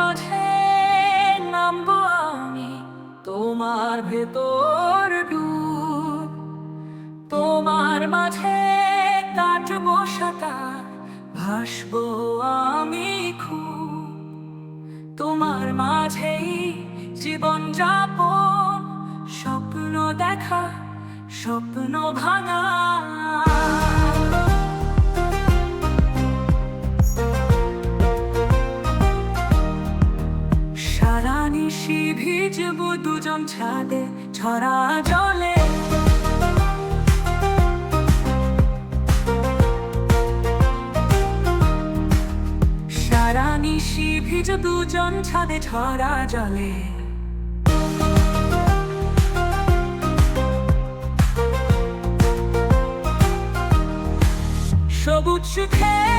মাঝে নামবো আমি তোমার ভেতর ডুব। তোমার মাঝে কাটবো সাঁতার, ভাসবো আমি খুব। তোমার মাঝেই জীবন যাপন স্বপ্ন দেখা, স্বপ্ন ভাঙা। সারা নিশি ভিজবো দুজন ছাদে, ছড়া জলে। সারা নিশি ভিজ দুজন ছাদে, ছড়া জলে। সবুজ সুখে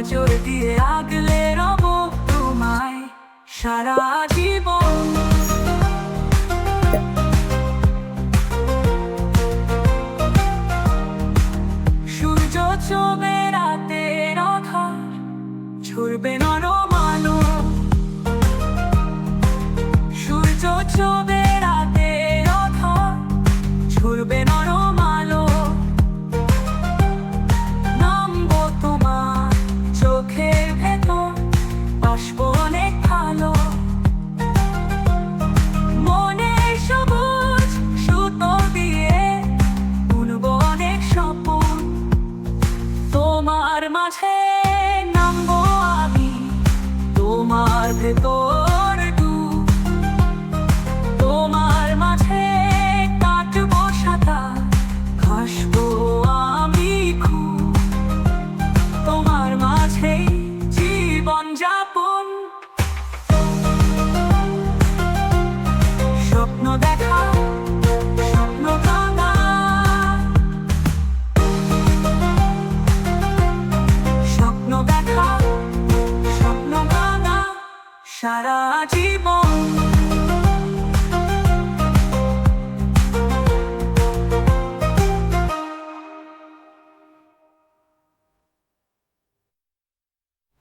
পাজর দিয়ে আগলে রব তোমায় সারা জীবন। সূর্য চোবে রাতের আধার ছুড়বে নরম তোমার ভেতর সারা জীবন।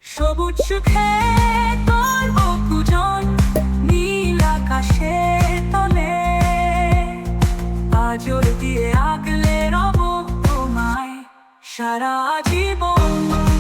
সবুজ সুখে তোর বকুজন নীল আকাশে তলে। আজর দিয়ে আগলে রব তোমায় সারা জীবন।